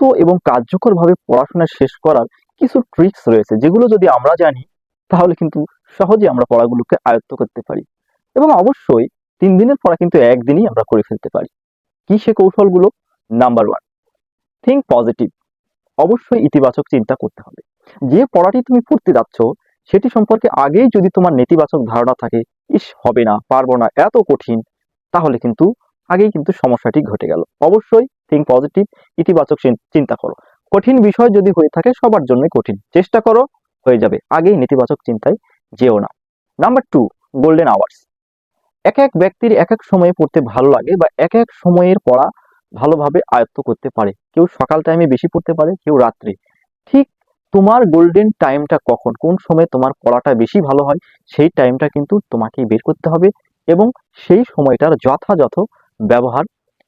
দ্রুত এবং কার্যকরভাবে পড়াশোনা শেষ করার কিছু ট্রিক্স রয়েছে, যেগুলো যদি আমরা জানি, তাহলে কিন্তু সহজে আমরা পড়াগুলোকে আয়ত্ত করতে পারি। এবং অবশ্যই তিন দিনের পড়া কিন্তু একদিনই আমরা করে ফেলতে পারি। কি সে কৌশলগুলো? নাম্বার ওয়ান থিঙ্ক পজিটিভ অবশ্যই ইতিবাচক চিন্তা করতে হবে। যে পড়াটি তুমি পড়তে যাচ্ছ, সেটি সম্পর্কে আগেই যদি তোমার নেতিবাচক ধারণা থাকে, ইস, হবে না, পারব না, এত কঠিন, তাহলে কিন্তু আগেই কিন্তু সমস্যাটি ঘটে গেল। অবশ্যই থিঙ্ক পজিটিভ ইতিবাচক চিন- চিন্তা করো। কঠিন বিষয় যদি হয়ে থাকে, সবার জন্যই কঠিন। চেষ্টা করো, হয়ে যাবে। আগেই নেতিবাচক চিন্তায় যেও না। নাম্বার টু গোল্ডেন আওয়ার্স এক এক ব্যক্তির এক এক সময়ে পড়তে ভালো লাগে বা এক এক সময়ের পড়া ভালোভাবে আয়ত্ত করতে পারে। কেউ সকাল টাইমে বেশি পড়তে পারে, কেউ রাত্রে। ঠিক তোমার গোল্ডেন টাইমটা কখন? কোন সময় তোমার পড়াটা বেশি ভালো হয়? সেই টাইমটা কিন্তু তোমাকেই বের করতে হবে এবং সেই সময়টার যথাযথ ব্যবহার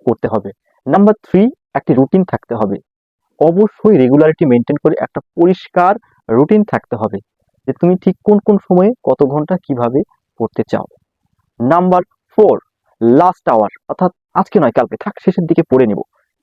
করতে হবে। নাম্বার থ্রি একটি রুটিন থাকতে হবে। অবশ্যই রেগুলারিটি মেনটেন করে একটা পরিষ্কার রুটিন থাকতে হবে যে তুমি ঠিক কোন কোন সময়ে কত ঘণ্টা কীভাবে পড়তে চাও। নাম্বার ফোর লাস্ট আওয়ার অর্থাৎ আজকে নয়, কালকে থাক, শেষের দিকে পড়ে নেব।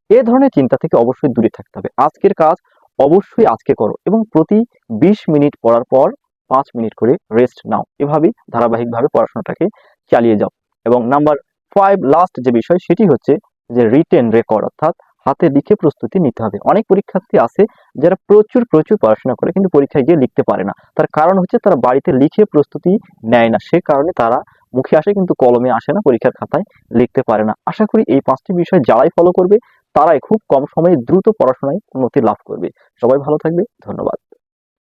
এ ধরনের চিন্তা থেকে অবশ্যই দূরে থাকতে হবে। আজকের কাজ অবশ্যই আজকে করো এবং প্রতি বিশ মিনিট পড়ার পর পাঁচ মিনিট করে রেস্ট নাও। এভাবেই ধারাবাহিকভাবে পড়াশোনাটাকে চালিয়ে যাও। এবং নাম্বার ফাইভ লাস্ট যে বিষয়, সেটি হচ্ছে যে রিটেন রেকর্ড অর্থাৎ হাতে লিখে প্রস্তুতি নিতে হবে। অনেক পরীক্ষার্থী আছে যারা প্রচুর প্রচুর পড়াশোনা করে কিন্তু পরীক্ষায় গিয়ে লিখতে পারে না। তার কারণ হচ্ছে তারা বাড়িতে লিখে প্রস্তুতি নেয় না। সে কারণে তারা মুখে আসে কিন্তু কলমে আসে না, পরীক্ষার খাতায় লিখতে পারে না। আশা করি এই পাঁচটি বিষয় যারাই ফলো করবে, তারাই খুব কম সময়ে দ্রুত পড়াশোনায় উন্নতি লাভ করবে। সবাই ভালো থাকবে। ধন্যবাদ।